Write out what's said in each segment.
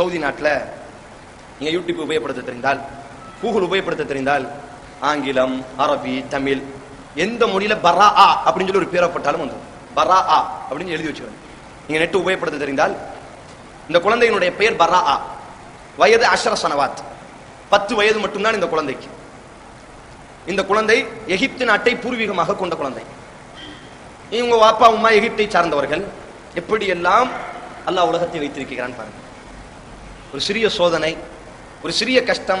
Saudi நாட்டில் நீங்கள் YouTube உபயோகப்படுத்த தெரிந்தால் கூகுள் உபயோகப்படுத்த தெரிந்தால் ஆங்கிலம் அரபி தமிழ் எந்த மொழியில பரா ஆ அப்படின்னு சொல்லி ஒரு பேரை போட்டாலும் வந்துடும் பரா ஆ அப்படின்னு எழுதி வச்சுக்கணும். நீங்கள் நெட்டு உபயோகப்படுத்த தெரிந்தால் இந்த குழந்தையினுடைய பெயர் பரா ஆ. வயது அஷர சனவாத். பத்து வயது மட்டும்தான் இந்த குழந்தைக்கு. இந்த குழந்தை எகிப்து நாட்டை பூர்வீகமாக கொண்ட குழந்தை. இவங்க வாப்பா உம்மா எகிப்தை சார்ந்தவர்கள். எப்படியெல்லாம் அல்லாஹ் உலகத்தை வைத்திருக்கிறான் பாருங்க. ஒரு சிறிய சோதனை ஒரு சிறிய கஷ்டம்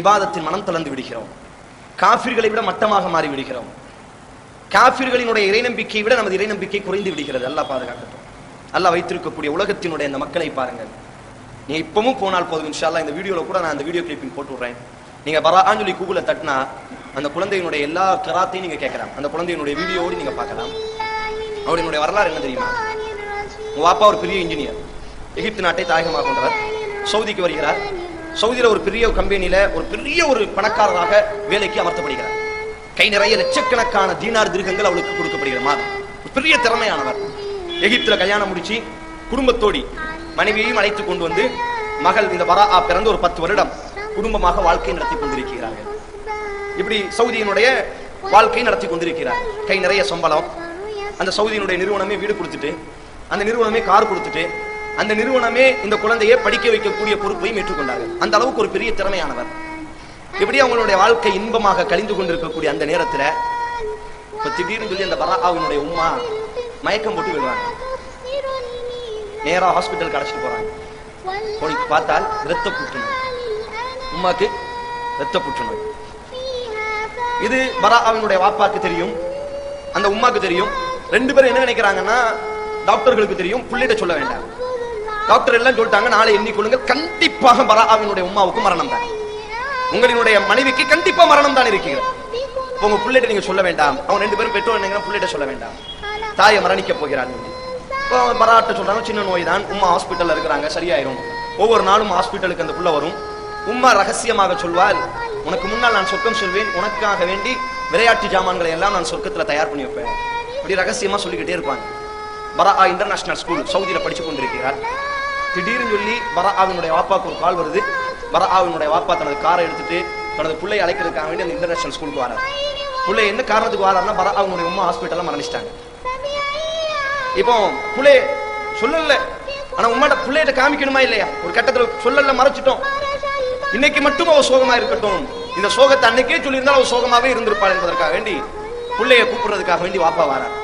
இபாதத்தின் மனம் தளர்ந்து விடுகிறோம். காஃபிர்களை விட மட்டமாக மாறி விடுகிறோம் காஃபிர்களினுடைய இறைநம்பிக்கையை விட நமது இறைநம்பிக்கை குறைந்து விடுகிறது. அல்லா பாதுகாக்கட்டும். அல்லா வைத்திருக்கக்கூடிய உலகத்தினுடைய இந்த மக்களை பாருங்கள். நீ இப்பவும் போனால் போதும். இன்ஷால்லா இந்த வீடியோல கூட நான் அந்த வீடியோ கிளிப்பிங் போட்டு விடுறேன். நீங்க பரான்னு சொல்லி கூகுள தட்டினா அந்த குழந்தையினுடைய எல்லா கராத்தையும் நீங்க கேட்கலாம். அந்த குழந்தையினுடைய வீடியோவோடு நீங்க பார்க்கலாம். அவருடைய வரலாறு என்ன தெரியுமா? உங்க அப்பா ஒரு பெரிய இன்ஜினியர் எகிப்து நாட்டை தாயகமாக கொண்டவர். சவுதிக்கு வருகிறார். சவுதியில ஒரு பெரிய கம்பெனியில ஒரு பெரிய ஒரு பணக்காரராக வேலைக்கு அமர்த்தப்படுகிறார். கை நிறைய லட்சக்கணக்கான தீனார் திருகங்கள் அவளுக்கு கொடுக்கப்படுகிற மாதம் பெரிய திறமையானவர். எகிப்துல கல்யாணம் முடிச்சு குடும்பத்தோடி மனைவியையும் அழைத்து கொண்டு வந்து மகள் இந்த வரா பிறந்து ஒரு பத்து வருடம் குடும்பமாக வாழ்க்கை நடத்தி கொண்டிருக்கிறார்கள். இப்படி சவுதியினுடைய வாழ்க்கை நடத்தி கொண்டிருக்கிறார். கை நிறைய சம்பளம். அந்த சவுதியினுடைய நிறுவனமே வீடு கொடுத்துட்டு அந்த நிறுவனமே கார் கொடுத்துட்டு அந்த நிறுவனமே இந்த குழந்தையை படிக்க வைக்கக்கூடிய பொறுப்பையும் ஏற்றுக்கொண்டார்கள். அந்த அளவுக்கு ஒரு பெரிய திறமையானவர். இப்படி அவங்களுடைய வாழ்க்கை இன்பமாக கழிந்து கொண்டிருக்கக்கூடிய அந்த நேரத்துல இப்ப திடீர்னு சொல்லி அந்த பராகாவினுடைய உம்மா மயக்கம் போட்டு விடுவாங்க நேரா ஹாஸ்பிட்டலுக்கு அழைச்சிட்டு போறாங்க. போய் பார்த்தால் இரத்த புற்றுநோய். உம்மாக்கு இரத்த புற்றுநோய். இது பராகாவினுடைய வாப்பாக்கு தெரியும். அந்த உம்மாக்கு தெரியும். ரெண்டு பேரும் என்ன நினைக்கிறாங்கன்னா டாக்டர்களுக்கு தெரியும். புள்ளிட்ட சொல்ல வேண்டாம். டாக்டர் எல்லாம் சொல்லிட்டாங்க நாளை எண்ணிக்கொள்ளுங்கள் கண்டிப்பாக பராவினுடைய உமாவுக்கு மரணம் தான். உங்களினுடைய மனைவிக்கு கண்டிப்பா மரணம் தான் இருக்கிறது. உங்க புள்ளிட்ட நீங்க சொல்ல வேண்டாம். அவங்க ரெண்டு பேரும் பெற்றோர் நீங்க புள்ளிட்ட சொல்ல வேண்டாம். தாயை மரணிக்க போகிறாள் இப்போ பராட்ட சொல்றாங்க சின்ன நோய் தான். உம்மா ஹாஸ்பிட்டல்ல இருக்கிறாங்க சரியாயிரும். ஒவ்வொரு நாளும் ஹாஸ்பிட்டலுக்கு அந்த புள்ள வரும். உம்மா ரகசியமாக சொல்வாள் உனக்கு முன்னால் நான் சொர்க்கம் சொல்வேன். உனக்காக வேண்டி விளையாட்டு ஜாமான்களை எல்லாம் நான் சொர்க்கத்துல தயார் பண்ணி வைப்பேன். அப்படி ரகசியமா சொல்லிக்கிட்டே இருப்பாங்க பரா இன்டர்நேஷனல் ஸ்கூல் சவுதியில படிச்சு கொண்டிருக்கிறார். திடீர்னு சொல்லி பராவினுடைய வாப்பாக்கு ஒரு கால் வருது. பராவினுடைய வாப்பா தனது காரை எடுத்துட்டு தனது பிள்ளை அழைக்கிறதுக்காக வேண்டி அந்த இன்டர்நேஷனல் ஸ்கூலுக்கு வராரு. பிள்ளை என்ன காரணத்துக்கு வராருன்னா பராவினுடைய உமா ஹாஸ்பிட்டல்ல மரணிச்சிட்டாங்க. இப்போ புள்ளை சொல்லல. ஆனா உமாட்ட பிள்ளைகிட்ட காமிக்கணுமா இல்லையா? ஒரு கட்டத்துல சொல்லல மறைச்சிட்டோம். இன்னைக்கு மட்டும் அவ சோகமா இருக்கட்டும். இந்த சோகத்தை அன்னைக்கே சொல்லியிருந்தால் அவ சோகமாவே இருந்திருப்பாள் என்பதற்காக வேண்டி பிள்ளைய கூப்பிடுறதுக்காக வேண்டி வாப்பா வரார்.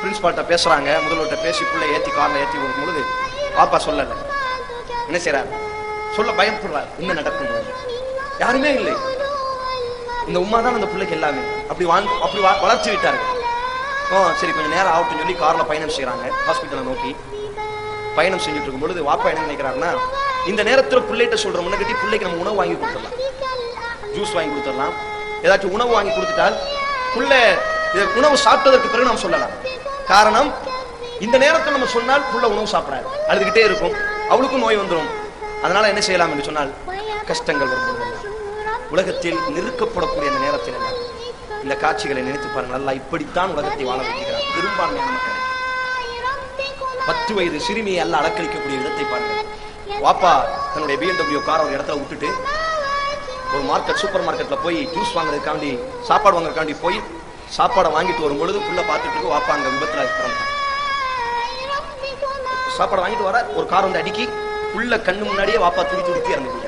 பிரின்சிபால்கிட்ட பேசுறாங்க. முதல்வர்கிட்ட பேசி பிள்ளை ஏத்தி கார்ல ஏத்தி வரும்பொழுது பாப்பா சொல்லல. என்ன செய்றார்? சொல்ல பயப்படுறார். என்ன நடக்கும் யாருமே இல்லை. இந்த உமா தான் அந்த பிள்ளைக்கு எல்லாமே. அப்படி வாங்க அப்படி வளர்ச்சி விட்டார்கள். ஓ சரி கொஞ்சம் நேரம் ஆகட்டும் சொல்லி கார்ல பயணம் செய்யறாங்க ஹாஸ்பிட்டலை நோக்கி. பயணம் செஞ்சுட்டு இருக்கும் பொழுது வாப்பா என்ன நினைக்கிறாருன்னா இந்த நேரத்துல பிள்ளைகிட்ட சொல்ற முன்னகட்டி பிள்ளைக்கு நம்ம உணவு வாங்கி கொடுத்துடலாம். ஜூஸ் வாங்கி கொடுத்துடலாம். ஏதாச்சும் உணவு வாங்கி கொடுத்துட்டால் புள்ள உணவு சாப்பிட்டதற்கு பிறகு நாம் சொல்லலாம். காரணம் இந்த நேரத்தில் நம்ம சொன்னால் புள்ள உணவு சாப்பிடாது. அழுதுகிட்டே இருக்கும். அவளுக்கும் நோய் வந்துடும் அதனால என்ன செய்யலாம் என்று சொன்னால் கஷ்டங்கள் வரும்போது உலகத்தில் நெருக்கப்படக்கூடிய அந்த நேரத்தில் எல்லாம் இந்த காட்சிகளை நினைத்து பாருங்கள். நல்லா இப்படித்தான் உலகத்தை வாழ வைக்கிறார் பெரும்பான்மையான மக்கள். பத்து வயது சிறுமியை அல்ல அலக்களிக்கக்கூடிய விதத்தை பாருங்கள். வாப்பா தன்னுடைய பிஎன்டபிள்யூ கார் ஒரு இடத்துல விட்டுட்டு ஒரு மார்க்கெட் சூப்பர் மார்க்கெட்ல போய் ஜூஸ் வாங்குறதுக்காண்டி சாப்பாடு வாங்குறதுக்காண்டி போய் சாப்பாடை வாங்கிட்டு வரும் பொழுது புள்ள பார்த்துட்டு வாப்பா அங்க விபத்துல பிறந்தான் சாப்பாடு வாங்கிட்டு வர ஒரு கார் வந்து அடிக்கி உள்ள கண்ணு முன்னாடியே வாப்பா துடி துடித்து இறந்து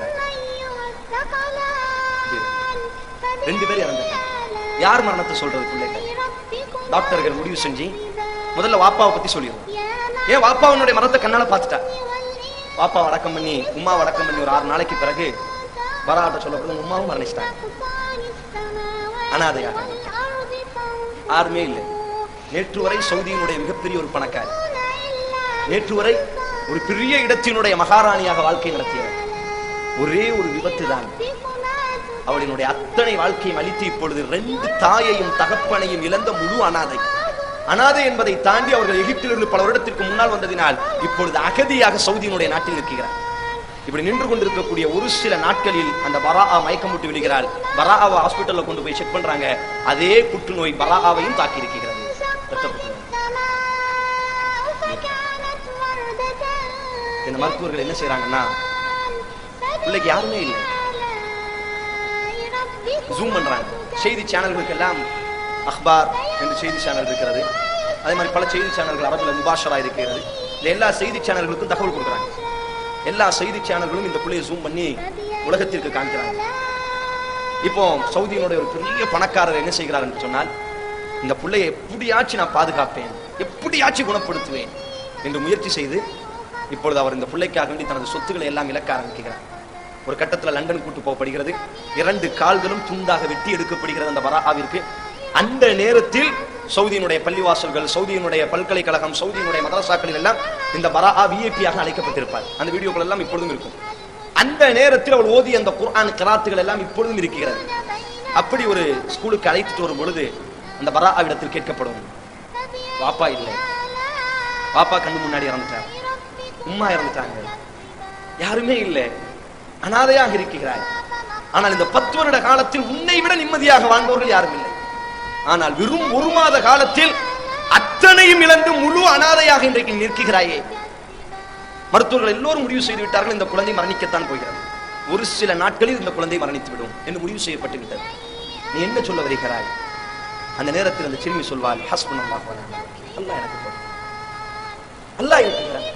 ரெண்டு பேரும் இறந்துட்டாங்க. யார் மரணத்தை சொல்றது பிள்ளைங்க? டாக்டர்கள் முடிவு செஞ்சு முதல்ல வாப்பாவை பத்தி சொல்லிடுவோம். ஏன் வாப்பா உன்னுடைய மரத்தை கண்ணால பார்த்துட்டா? வாப்பா வடக்கம் பண்ணி உமா வடக்கம் பண்ணி ஒரு ஆறு நாளைக்கு பிறகு வராட்ட சொல்லப்படுது உமாவும் மரணிச்சிட்டாங்க. அனாதையாக யாருமே இல்லை. நேற்று வரை சவுதியினுடைய மிகப்பெரிய ஒரு பணக்காரி. நேற்று வரை ஒரு பெரிய இடத்தினுடைய மகாராணியாக வாழ்க்கை நடத்தியவர். ஒரே ஒரு விபத்து தான். அவளினுடைய அத்தனை வாழ்க்கையும் அழித்து இப்பொழுது ரெண்டு தாயையும் தகப்பனையும் இழந்த முழு அனாதை. அனாதை என்பதை தாண்டி அவர்கள் எகிப்திலிருந்து பல வருடத்திற்கு முன்னால் வந்ததினால் இப்பொழுது அகதியாக சவுதியினுடைய நாட்டில் இருக்கிறார். இப்படி நின்று கொண்டிருக்கக்கூடிய ஒரு சில நாட்களில் அந்த பராஆ மயக்கம் விட்டு விடுகிறாள் பராஆவை ஹாஸ்பிட்டல்ல கொண்டு போய் செக் பண்றாங்க. அதே புற்றுநோய் பராஆவையும் தாக்கி இருக்கிறது இந்த மருத்துவர்கள் என்ன செய்யறாங்கன்னா பிள்ளைக்கு யாருமே இல்லை. ஜூம் பண்றாங்க. செய்தி சேனல்களுக்கு எல்லாம் அக்பார் என்று செய்தி சேனல் இருக்கிறது. அதே மாதிரி பல செய்தி சேனல்கள் அரபுல முபாஷரா இருக்கிறது. இந்த எல்லா செய்தி சேனல்களுக்கும் தகவல் கொடுக்குறாங்க. எல்லா செய்தி சேனல்களும் இந்த பிள்ளையை ஜூம் பண்ணி உலகத்திற்கு காமிக்கிறாங்க இப்போ சவுதியினுடைய ஒரு பெரிய பணக்காரர் என்ன செய்கிறார் என்று சொன்னால் இந்த பிள்ளையை எப்படியாச்சும் நான் பாதுகாப்பேன். எப்படியாச்சும் குணப்படுத்துவேன். என்று முயற்சி செய்து இப்பொழுது அவர் இந்த பிள்ளைக்காக வேண்டி தனது சொத்துக்களை எல்லாம் இழக்க ஆரம்பிக்கிறார். ஒரு கட்டத்துல லண்டன் கூட்டு போகப்படுகிறது. இரண்டு கால்களும் துண்டாக வெட்டி எடுக்கப்படுகிறது அந்த பராஹாவிற்கு. அந்த நேரத்தில் சவுதியினுடைய பள்ளிவாசல்கள் சவுதியினுடைய பல்கலைக்கழகம் சவுதியினுடைய மதரசாக்களில் எல்லாம் இந்த பராஹா விஐபியாக அழைக்கப்பட்டிருப்பார். அந்த வீடியோக்கள் எல்லாம் இப்பொழுதும் இருக்கும். அந்த நேரத்தில் அவள் ஓதிய அந்த குர்ஆன் கராத்துகள் எல்லாம் இப்பொழுதும் இருக்கிறது. அப்படி ஒரு ஸ்கூலுக்கு அழைத்துட்டு வரும் பொழுது அந்த பராஹாவிடத்தில் கேட்கப்படும் வாப்பா இல்லை. பாப்பா கண்ணு முன்னாடி இறந்துட்டாங்க. உம்மா இறந்துட்டாங்க. யாருமே இல்லை. அனாதையாக இருக்கிறாய். ஆனால் இந்த பத்து வருட காலத்தில் உன்னை விட நிம்மதியாக வாழ்ந்தவர்கள் யாரும் இல்லை. ஆனால் வெறும் ஒரு மாத காலத்தில் அத்தனையும் இழந்து முழு அனாதையாக இன்றைக்கு நிற்கிறாயே. மருத்துவர்கள் எல்லோரும் முடிவு செய்து விட்டார்கள் இந்த குழந்தை மரணிக்கத்தான் போகிறது. ஒரு சில நாட்களில் இந்த குழந்தை மரணித்து விடும் என்று முடிவு செய்யப்பட்டு விட்டது நீ என்ன சொல்ல வருகிறாய்? அந்த நேரத்தில் அந்த சிறுமி சொல்வாள் ஹஸ்பண்ட் அல்லாஹ் எனக்கு போதும். அல்லாஹ் இருக்கிறான்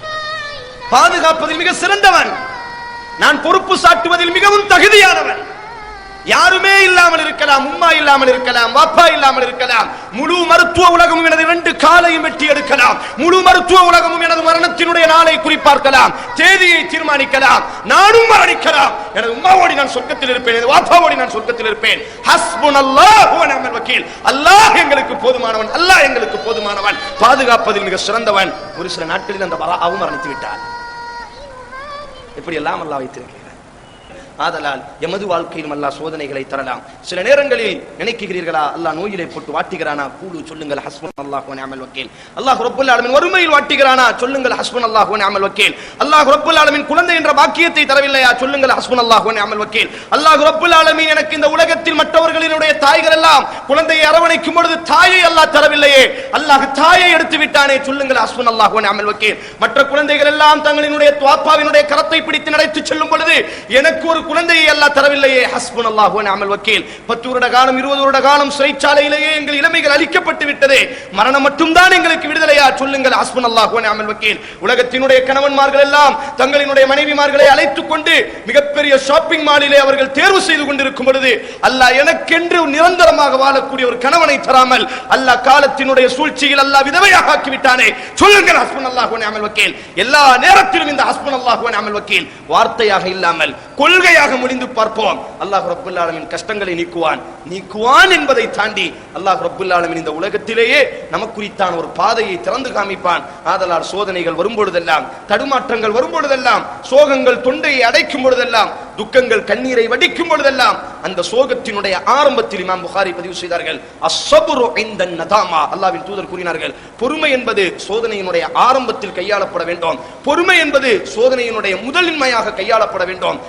பாதுகாப்பதில் மிக சிறந்தவன். நான் பொறுப்பு சாட்டுவதில் மிகவும் தகுதியானவன். யாருமே இல்லாமல் இருக்கலாம் உம்மா இல்லாமல் இருக்கலாம் வாப்பா இல்லாமல் இருக்கலாம். முழு மருத்துவ உலகமும் எனது இரண்டு காலையும் வெட்டி எடுக்கலாம். முழு மருத்துவ உலகமும் எனது மரணத்தினுடைய நாளை குறிப்பார்க்கலாம். தேதியை தீர்மானிக்கலாம். நானும் மரணிக்கலாம். எனது உம்மாவோடி நான் சொர்க்கத்தில் இருப்பேன் எனது வாப்பாவோடி நான் சொர்க்கத்தில் இருப்பேன். ஹஸ்புன் அல்லாஹ் வக்கீல். அல்லாஹ் எங்களுக்கு போதுமானவன் அல்லாஹ் எங்களுக்கு போதுமானவன். பாதுகாப்பதில் மிக சிறந்தவன். ஒரு சில நாட்களில் அந்த பராவும் மரணித்து விட்டார். இப்படி எல்லாம் அல்லாஹ் வைத்திருக்கிறார் ஆதலால் எமது வாழ்க்கையிலும் அல்லாஹ் சோதனைகளை தரலாம். சில நேரங்களில் நினைக்கிறீர்களா? அல்லாஹ் நோயிலே போட்டு வாட்டுகிறானா? கூடு சொல்லுங்கள் ஹஸ்பன் அல்லாஹ் அமல் வக்கீல். அல்லாஹ் ரப்பல் ஆலமின் வறுமையில் வாட்டுகிறானா? சொல்லுங்கள் ஹஸ்பன் அல்லாஹ் அமல் வக்கீல். அல்லாஹ் ரப்பல் ஆலமின் குழந்தை என்ற பாக்கியத்தை தரவில்லையா? சொல்லுங்கள் ஹஸ்பன் அல்லாஹ் அமல் வக்கீல். அல்லாஹ் ரப்பல் ஆலமின் எனக்கு இந்த உலகத்தில் மற்றவர்களினுடைய தாய்கள் எல்லாம் குழந்தையை அரவணைக்கும் பொழுது தாயை அல்லாஹ் தரவில்லையே. அல்லாஹ் தாயை எடுத்து விட்டானே. சொல்லுங்கள் ஹஸ்பன் அல்லாஹ் அமல் வக்கீல். மற்ற குழந்தைகள் எல்லாம் தங்களினுடைய துவாப்பாவினுடைய கரத்தை பிடித்து நடத்தி செல்லும் பொழுது எனக்கு ஒரு குழந்தையை அல்லா தரவில்லையே. ஹஸ்புன் அல்லாஹ் அமல் வக்கீல். பத்து வருட காலம் இருபது வருட காலம் சிறைச்சாலையிலேயே எங்கள் இளமைகள் அழிக்கப்பட்டு விட்டதே. மரணம் மட்டும்தான் எங்களுக்கு விடுதலையா? சொல்லுங்கள் ஹஸ்புன் அல்லாஹ் அமல் வக்கீல். உலகத்தினுடைய கணவன்மார்கள் எல்லாம் தங்களினுடைய மனைவிமார்களை அழைத்துக் கொண்டு மிகப்பெரிய ஷாப்பிங் மாலிலே அவர்கள் தேர்வு செய்து கொண்டிருக்கும் பொழுது அல்லாஹ் எனக்கென்று நிரந்தரமாக வாழக்கூடிய ஒரு கணவனை தராமல் அல்லாஹ் காலத்தினுடைய சூழ்ச்சியில் அல்லாஹ் விதவையாக ஆக்கி விட்டானே சொல்லுங்கள் ஹஸ்புன் அல்லாஹ் அமல் வக்கீல். எல்லா நேரத்திலும் இந்த ஹஸ்புன் அல்லாஹ் அமல் வக்கீல். வார்த்தையாக இல்லாமல் கொள்கையாக முடிந்து பார்ப்போம். அல்லாஹ் ரப்புல் ஆலமின் கஷ்டங்களை நீக்குவான். நீக்குவான் என்பதை தாண்டி அல்லாஹ் ரப்புல் ஆலமின் இந்த உலகத்திலேயே நமக்குறித்தான் ஒரு பாதையை திறந்து காமிப்பான். ஆதலால் சோதனைகள் வரும்பொழுதெல்லாம் தடுமாற்றங்கள் வரும்பொழுதெல்லாம் சோகங்கள் தொண்டையை அடைக்கும் பொழுதெல்லாம் துக்கங்கள் கண்ணீரை வடிக்கும் பொழுதெல்லாம் அந்த சோகத்தினுடைய ஆரம்பத்தில் இமாம் புகாரி பதிவு செய்தார்கள். அசபுரு இந்த நதாமா. அல்லாவின் தூதர் கூறினார்கள் பொறுமை என்பது சோதனையினுடைய ஆரம்பத்தில் கையாளப்பட வேண்டும். பொறுமை என்பது சோதனையினுடைய முதலின்மையாக கையாளப்பட வேண்டும்.